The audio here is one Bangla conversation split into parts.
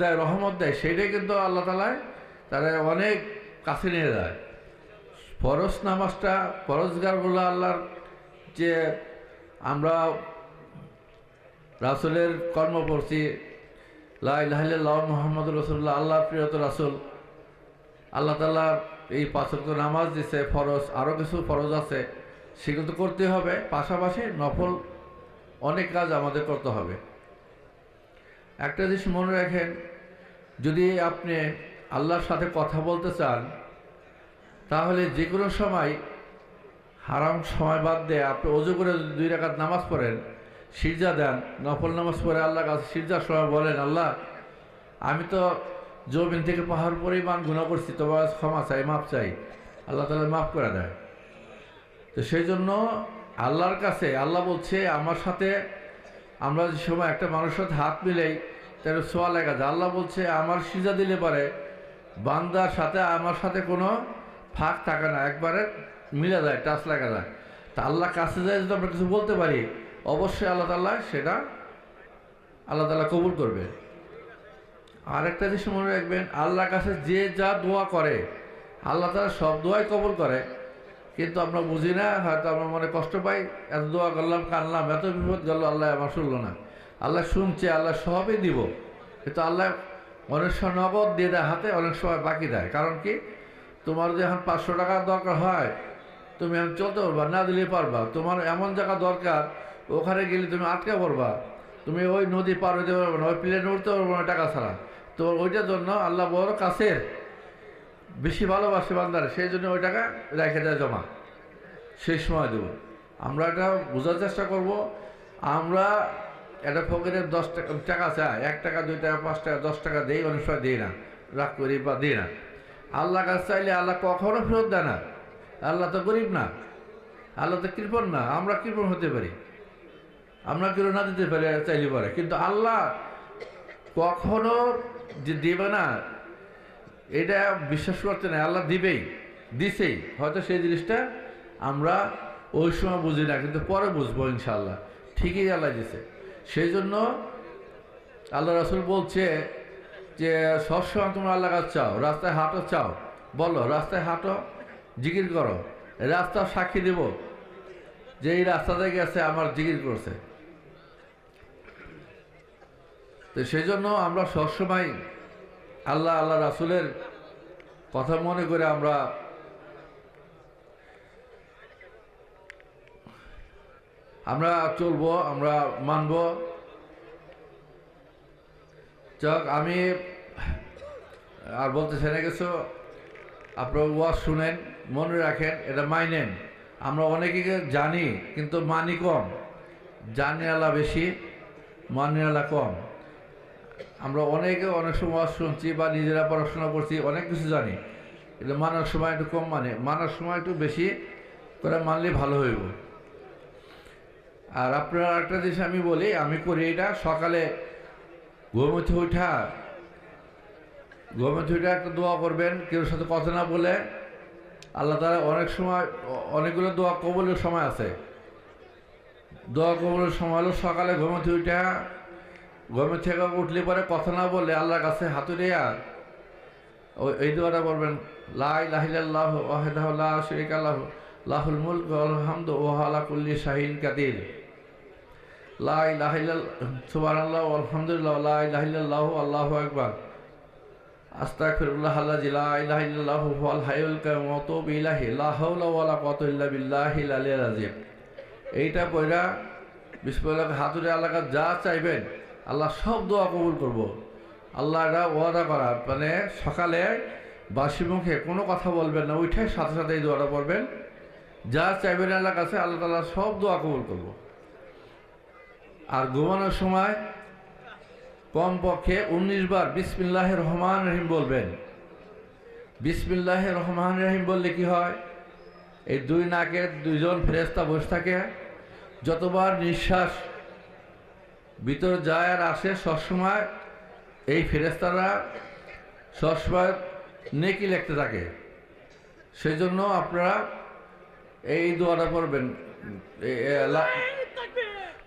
দেয়, রহমত দেয়, সেইটাই কিন্তু আল্লাহ তালায় তারা অনেক কাছে নিয়ে যায়। ফরজ নামাজটা, ফরজগারগুলো আল্লাহর যে আমরা রাসুলের কর্ম করছি লাহ মোহাম্মদ রসুল্লাহ আল্লাহ প্রিয়ত রাসুল, আল্লাহ তালা এই পাঁচক নামাজ দিছে, ফরজ আরও কিছু ফরজ আছে, সেগুলো তো করতে হবে, পাশাপাশি নফল অনেক কাজ আমাদের করতে হবে। একটা জিনিস মনে রাখেন যদি আপনি আল্লাহর সাথে কথা বলতে চান, তাহলে যে কোনো সময় হারাম সময় বাদ দিয়ে আপনি অজু করে দুই রাকাত নামাজ পড়েন সিরজা দেন, নফল নামাজ পড়ে আল্লাহর কাছে সিরজার সময় বলেন, আল্লাহ, আমি তো জমিন থেকে পাহাড় পরিমাণ গুণা করছি তোমার ক্ষমা চাই মাপ চাই। আল্লাহ তালা মাফ করে দেয়। তো সেই জন্য আল্লাহর কাছে, আল্লাহ বলছে, আমার সাথে আমরা যে সময় একটা মানুষের সাথে হাত মিলেই তার সোয়া লেখা যায় আল্লাহ বলছে, আমার সিজা দিলে পারে বান্দার সাথে, আমার সাথে কোনো ফাঁক থাকে না। একবারে মিলে যায়, টাচ লাগা যায়। তা আল্লাহ কাছে যায় যদি আমরা কিছু বলতে পারি, অবশ্যই আল্লাহ তাল্লাহ সেটা আল্লাহ তালা কবুল করবে। আরেকটা জিনিস মনে রাখবেন, আল্লাহর কাছে যে যা দোয়া করে, আল্লাহ তালা সব দোয়াই কবুল করে। কিন্তু আমরা বুঝি না, হয়তো আমরা মনে কষ্ট পাই, এত দোয়া করলাম কানলাম এত বিপদ গেল, আল্লাহ আমার শুনলো না। আল্লাহ শুনছে, আল্লাহ সবই দিব। কিন্তু আল্লাহ অনেক সময় নগদ দিয়ে দেয় হাতে, অনেক সময় বাকি দেয়। কারণ কি? তোমার যদি এখন পাঁচশো টাকার দরকার হয়, তুমি এখন চলতে পারবা, না দিলে পারবা। তোমার এমন জায়গা দরকার, ওখানে গেলে তুমি আটকে পড়বা। তুমি ওই নদী পার হইতে পারবে না, ওই প্লেনে উঠতে পারব না টাকা ছাড়া। তো ওইটার জন্য আল্লাহ বড় কাছের, বেশি ভালোবাসে বান্দারে, সেই জন্য ওই টাকা রেখে দেয় জমা। সেই সময় দেব। আমরা এটা বোঝার চেষ্টা করব। আমরা একটা ফকিরের দশ টাকা টাকা চাই, এক টাকা, দুই টাকা, পাঁচ টাকা, দশ টাকা দেই, অনেক সময় দিই না, রাগ করি বা দিই না। আল্লাহ কাছে চাইলে আল্লাহ কখনো ফেরত দেয় না। আল্লাহ তো গরিব না, আল্লাহ তো কৃপণ না, আমরা কৃপণ হতে পারি। আমরা কেউ না দিতে পারি, চাইলে পারে। কিন্তু আল্লাহ কখনো যে দেবে না, এটা বিশ্বাস করতে নাই, আল্লাহ দিবেই, দিছেই। হয়তো সেই জিনিসটা আমরা ওই সময় বুঝি না, কিন্তু পরে বুঝব ইনশাল্লাহ ঠিকই আল্লাহ দিছে। সেই জন্য আল্লাহ রাসুল বলছে যে সবসময় তোমরা আল্লাহ কাছে চাও, রাস্তায় হাঁটো, চাও। বলো, রাস্তায় হাঁটো, জিকির করো। রাস্তা সাক্ষী দেব যে, এই রাস্তাতে গেছে, আমার জিকির করছে। তো সেই জন্য আমরা সবসময় আল্লাহ আল্লাহ রাসুলের কথা মনে করে আমরা আমরা চলবো, আমরা মানব। যাক, আমি আর বলতে চাই কিছু। আপনার ওয়াজ শুনেন, মনে রাখেন, এটা মাইনেন। আমরা অনেকে জানি, কিন্তু মানি কম। জানি আল্লাহ বেশি, মানি আল্লাহ কম। আমরা অনেকে অনেক সময় ওয়াজ শুনছি বা নিজেরা পড়াশোনা করছি, অনেক কিছু জানি। কিন্তু মানার সময় একটু কম মানে। মানার সময় একটু বেশি করে মানলে ভালো হইব। আর আপনার একটা জিনিস আমি বলি, আমি করি এটা, সকালে ঘুমোতে উঠা ঘুমোতে উঠা একটা দোয়া করবেন, কেউ সাথে কথা না বলে। আল্লাহ তালা অনেক সময়, অনেকগুলো দোয়া কবলের সময় আছে। দোয়া কবলের সময় হলো সকালে ঘুমোতে উঠা ঘুমে থেকে উঠলে পরে কথা না বলে আল্লাহর কাছে আর ওই এই দোয়াটা বলবেন লাই লাহিল্লাহ ওয়াহেদাহ শরিক আল্লাহ লাহুল মুলক আলহামদ ওহালা কুল্লি শাহিন কাদির। আল্লাহ আল্লাহ এইটা পড়া বিসমিল্লাহ হাতুড়ে আল্লাহ যা চাইবেন, আল্লাহ সব দোয়া কবুল করব। আল্লাহ এটা ওয়াদা করা মানে সকালে বাসি মুখে কোনো কথা বলবেন না, উঠে সাথে সাথে এই দোয়াটা পড়বেন। যা চাইবেন আল্লাহর কাছে, আল্লাহ তালা সব দোয়া কবুল করব। আর ঘুমানোর সময় কমপক্ষে উনিশ বার বিসমিল্লাহ রহমান রহিম বলবেন। বিসমিল্লাহ রহমান রহিম বললে কি হয়? এই দুই নাকের দুইজন ফেরেস্তা বসে থাকে। যতবার নিঃশ্বাস ভিতর যায় আর আসে, সবসময় এই ফেরেস্তারা সবসময় নেকি লিখতে থাকে। সেই জন্য আপনারা এই দোয়াটা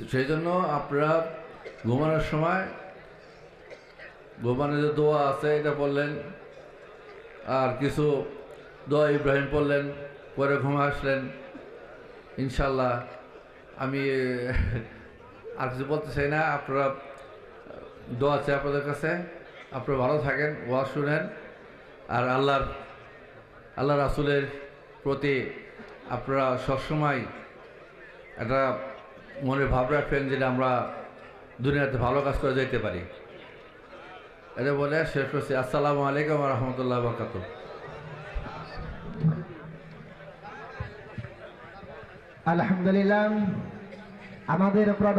তো সেই জন্য আপনারা ঘুমানোর সময় ঘুমানোর যে দোয়া আছে, এটা বললেন আর কিছু দোয়া ইব্রাহিম পড়লেন, পরে ঘুমা আসলেন। ইনশাল্লাহ আমি আর কিছু বলতে চাই না। আপনারা দোয়া আছে আপনাদের কাছে। আপনারা ভালো থাকেন ওয়া শুনেন। আর আল্লাহর আল্লাহ রাসুলের প্রতি আপনারা সবসময় একটা মনে ভাব রাখবেন যে আমরা দুনিয়াতে ভালো কাজ করে যেতে পারি। এটা বলে শেষ করছি। আসসালামু আলাইকুম রহমতুল্লাহ বরকাত আলহামদুলিল্লাহ, আমাদের